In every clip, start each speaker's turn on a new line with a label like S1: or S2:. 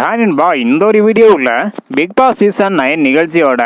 S1: ஹானின்பா இந்த ஒரு வீடியோவில் பிக் பாஸ் சீசன் நைன் நிகழ்ச்சியோட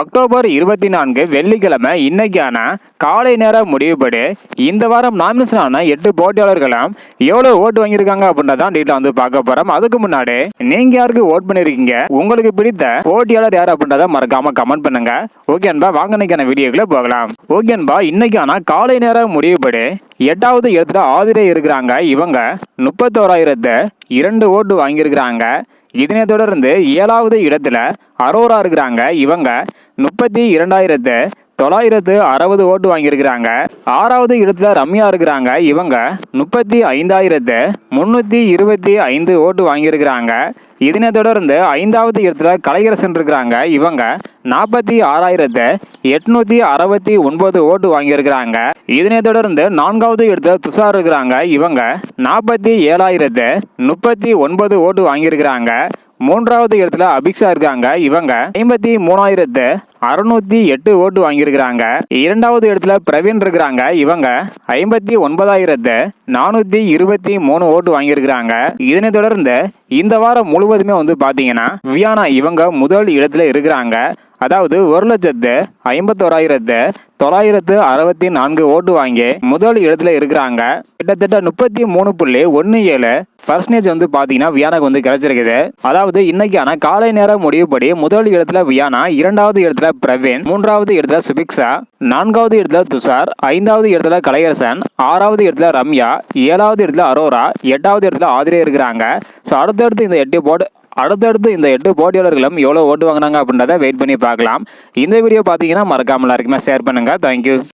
S1: அக்டோபர் இருபத்தி நான்கு வெள்ளிக்கிழமை இன்னைக்கான காலை நேர முடிவுபடி இந்த வாரம் நாமினேஷன் ஆன எட்டு போட்டியாளர்களும் எவ்வளோ ஓட்டு வாங்கியிருக்காங்க அப்படின்றதான் டீட்டில் வந்து பார்க்க போகிறோம் அதுக்கு முன்னாடி நீங்கள் யாருக்கு ஓட் பண்ணியிருக்கீங்க உங்களுக்கு பிடித்த போட்டியாளர் யார் அப்படின்றத மறக்காம கமெண்ட் பண்ணுங்க. ஓகேன்பா வாங்க இன்னைக்கான வீடியோக்குள்ள போகலாம். ஓகேன்பா இன்னைக்கான காலை நேர முடிவுபடி எட்டாவது இடத்துல ஆதிரே இருக்கிறாங்க. இவங்க முப்பத்தோராயிரத்து இரண்டு ஓட்டு வாங்கியிருக்கிறாங்க. இதனை தொடர்ந்து ஏழாவது இடத்துல அரோரா இருக்கிறாங்க. இவங்க முப்பத்தி இரண்டாயிரத்து தொள்ளாயிரத்து அறுபது ஓட்டு வாங்கியிருக்கிறாங்க. ஆறாவது இடத்துல ரம்யா இருக்கிறாங்க. இவங்க முப்பத்தி ஐந்தாயிரத்து முன்னூற்றி இருபத்தி ஐந்து ஓட்டு வாங்கியிருக்கிறாங்க. இதனை தொடர்ந்து ஐந்தாவது இடத்துல கலைஞர் இருக்கிறாங்க இவங்க நாற்பத்தி ஆறாயிரத்து எட்நூத்தி அறுபத்தி ஒன்பது ஓட்டு வாங்கியிருக்கிறாங்க. இதனை தொடர்ந்து நான்காவது இடத்துல துஷார் இருக்கிறாங்க. இவங்க நாற்பத்தி ஏழாயிரத்து முப்பத்தி ஒன்பது ஓட்டு வாங்கியிருக்கிறாங்க. மூன்றாவது இடத்துல அபிக்ஷா இருக்காங்க. இவங்க ஐம்பத்தி மூணாயிரத்து அறுநூத்தி எட்டு ஓட்டு வாங்கியிருக்கிறாங்க. இரண்டாவது இடத்துல பிரவீன் இருக்கிறாங்க. இவங்க ஐம்பத்தி ஒன்பதாயிரத்து நானூத்தி இருபத்தி மூணு ஓட்டு வாங்கியிருக்கிறாங்க. இதனை தொடர்ந்து இந்த வாரம் முழுவதும் வந்து பாத்தீங்கன்னா வியானா இவங்க முதல் இடத்துல இருக்கிறாங்க. அதாவது ஒரு லட்சத்து ஐம்பத்தோராயிரத்து தொள்ளாயிரத்து அறுபத்தி நான்கு ஓட்டு வாங்கி முதல் இடத்துல இருக்கிறாங்க. கிட்டத்தட்ட முப்பத்தி மூணு புள்ளி ஒன்று ஏழு பர்சன்டேஜ் வந்து பார்த்தீங்கன்னா வியானாக்கு வந்து கிடைச்சிருக்குது. அதாவது இன்னைக்கான காலை நேர முடிவுபடி முதல் இடத்துல வியானா இரண்டாவது இடத்துல பிரவீன் மூன்றாவது இடத்துல சுபிக்ஷா நான்காவது இடத்துல துஷார் ஐந்தாவது இடத்துல கலையரசன் ஆறாவது இடத்துல ரம்யா ஏழாவது இடத்துல அரோரா எட்டாவது இடத்துல ஆதிரே இருக்கிறாங்க. ஸோ அடுத்தடுத்து இந்த எட்டு போர்டு அடுத்தடுத்து இந்த எட்டு போட்டியாளர்களும் எவ்வளோ ஓட்டு வாங்கினாங்க அப்படின்றத வெயிட் பண்ணி பார்க்கலாம். இந்த வீடியோ பார்த்தீங்கன்னா மறக்காமல் எல்லாருக்குமே ஷேர் பண்ணுங்கள் தேங்க்யூ